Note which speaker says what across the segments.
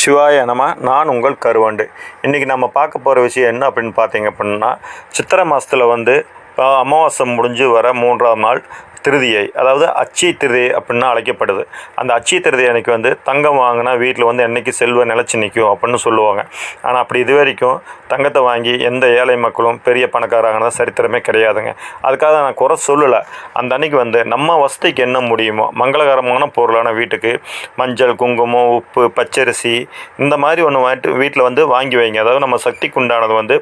Speaker 1: சிவாய நம நான் உங்கள் கருவண்டு. இன்றைக்கி நம்ம பார்க்க போகிற விஷயம் என்ன அப்படின்னு பார்த்தீங்க அப்படின்னா சித்திரை மாதத்தில் வந்து அமாவாசை முடிஞ்சு வர மூன்றாம் நாள் திருதியை அதாவது அச்சி திருதியை அப்படின்னு அழைக்கப்படுது. அந்த அச்சி திருதி அன்னைக்கு வந்து தங்கம் வாங்கினா வீட்டில் வந்து என்னைக்கு செல்வம் நிலச்சி நிற்கும் அப்படின்னு சொல்லுவாங்க. ஆனால் அப்படி இது வரைக்கும் தங்கத்தை வாங்கி எந்த ஏழை மக்களும் பெரிய பணக்காராங்கன்னா சரித்திரமே கிடையாதுங்க. அதுக்காக நான் குறை சொல்லலை. அந்த அன்னைக்கு வந்து நம்ம வசதிக்கு என்ன முடியுமோ மங்களகரமான பொருளான வீட்டுக்கு மஞ்சள் குங்குமம் உப்பு பச்சரிசி இந்த மாதிரி ஒன்று வாங்கிட்டு வீட்டில் வந்து வாங்கி வைங்க. அதாவது நம்ம சக்திக்கு உண்டானது வந்து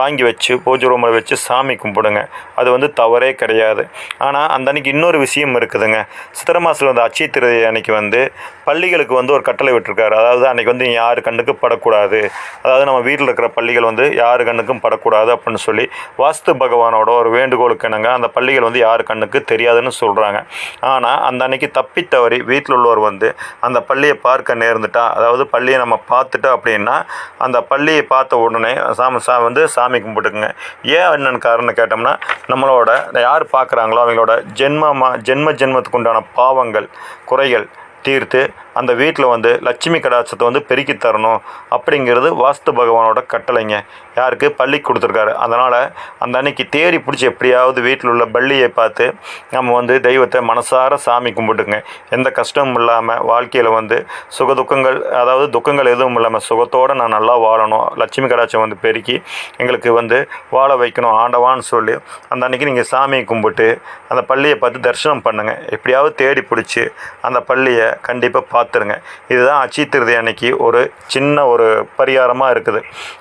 Speaker 1: வாங்கி வச்சு பூஜை ரூமில் வச்சு சாமி கும்பிடுங்க. அது வந்து தவறே கிடையாது. ஆனால் அந்த அன்னைக்கு இன்னொரு விஷயம் இருக்குதுங்க. சித்திரை மாதத்தில் வந்து அச்சய திருதி அன்னைக்கு வந்து பள்ளிகளுக்கு வந்து ஒரு கட்டளை விட்டுருக்காரு. அதாவது அன்னைக்கு வந்து யார் கண்ணுக்கு படக்கூடாது. அதாவது நம்ம வீட்டில் இருக்கிற பள்ளிகள் வந்து யார் கண்ணுக்கும் படக்கூடாது அப்படின்னு சொல்லி வாஸ்து பகவானோட ஒரு வேண்டுகோளுக்கு என்னங்க அந்த பள்ளிகள் வந்து யார் கண்ணுக்கு தெரியாதுன்னு சொல்கிறாங்க ஆனால் அந்த அன்னைக்கு தப்பி தவறி வீட்டில் உள்ளவர் வந்து அந்த பள்ளியை பார்க்க நேர்ந்துட்டா அதாவது பள்ளியை நம்ம பார்த்துட்டோம் அப்படின்னா அந்த பள்ளியை பார்த்த உடனே சாமி சா வந்து சாமி கும்பிட்டுக்குங்க. ஏன் என்னென்னு காரணம் கேட்டோம்னா நம்மளோட யார் பார்க்குறாங்களோ அவங்களோட ஜென் ஜென்ம ஜென்மத்துக்கு உண்டான பாவங்கள் குறைகள் தீர்த்து அந்த வீட்டில் வந்து லட்சுமி கடாட்சத்தை வந்து பெருக்கி தரணும் அப்படிங்கிறது வாஸ்து பகவானோட கட்டளைங்க. யாருக்கு? பள்ளி கொடுத்துருக்காரு. அதனால் அந்த அன்னைக்கு தேடி பிடிச்சி எப்படியாவது வீட்டில் உள்ள பள்ளியை பார்த்து நம்ம வந்து தெய்வத்தை மனசார சாமி கும்பிட்டுங்க. எந்த கஷ்டமும் இல்லாமல் வாழ்க்கையில் வந்து சுக துக்கங்கள் அதாவது துக்கங்கள் எதுவும் இல்லாமல் சுகத்தோடு நான் நல்லா வாழணும். லட்சுமி கடாட்சம் வந்து பெருக்கி எங்களுக்கு வந்து வாழ வைக்கணும் ஆண்டவான்னு சொல்லி அந்த அன்னைக்கு நீங்கள் சாமியை கும்பிட்டு அந்த பள்ளியை பார்த்து தரிசனம் பண்ணுங்கள் எப்படியாவது தேடி பிடிச்சி அந்த பள்ளியை கண்டிப்பாக பார்த்து பார்த்துருங்க. இதுதான் அச்சித்திருதி அன்னைக்கு ஒரு சின்ன ஒரு பரிகாரமாக இருக்குது.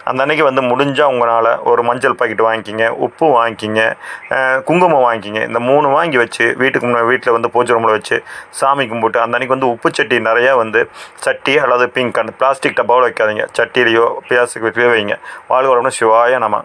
Speaker 1: அந்த அன்னைக்கு வந்து முடிஞ்சால் உங்களால் ஒரு மஞ்சள் பாக்கெட் வாங்கிக்கிங்க உப்பு வாங்கிக்கிங்க குங்குமம் வாங்கிக்கிங்க. இந்த மூணு வாங்கி வச்சு வீட்டுக்கு முன்னாடி வீட்டில் வந்து பூஜை ரூமில் வச்சு சாமி கும்பிட்டு அந்த அன்னைக்கு வந்து உப்பு சட்டி நிறையா வந்து சட்டி அல்லது பிங்க் அந்த பிளாஸ்டிக் டப்பாவில் வைக்காதீங்க. சட்டிலேயோ பிளாஸ்டிக் வைக்கவே வைங்க. வாழ்க சிவாய நம்ம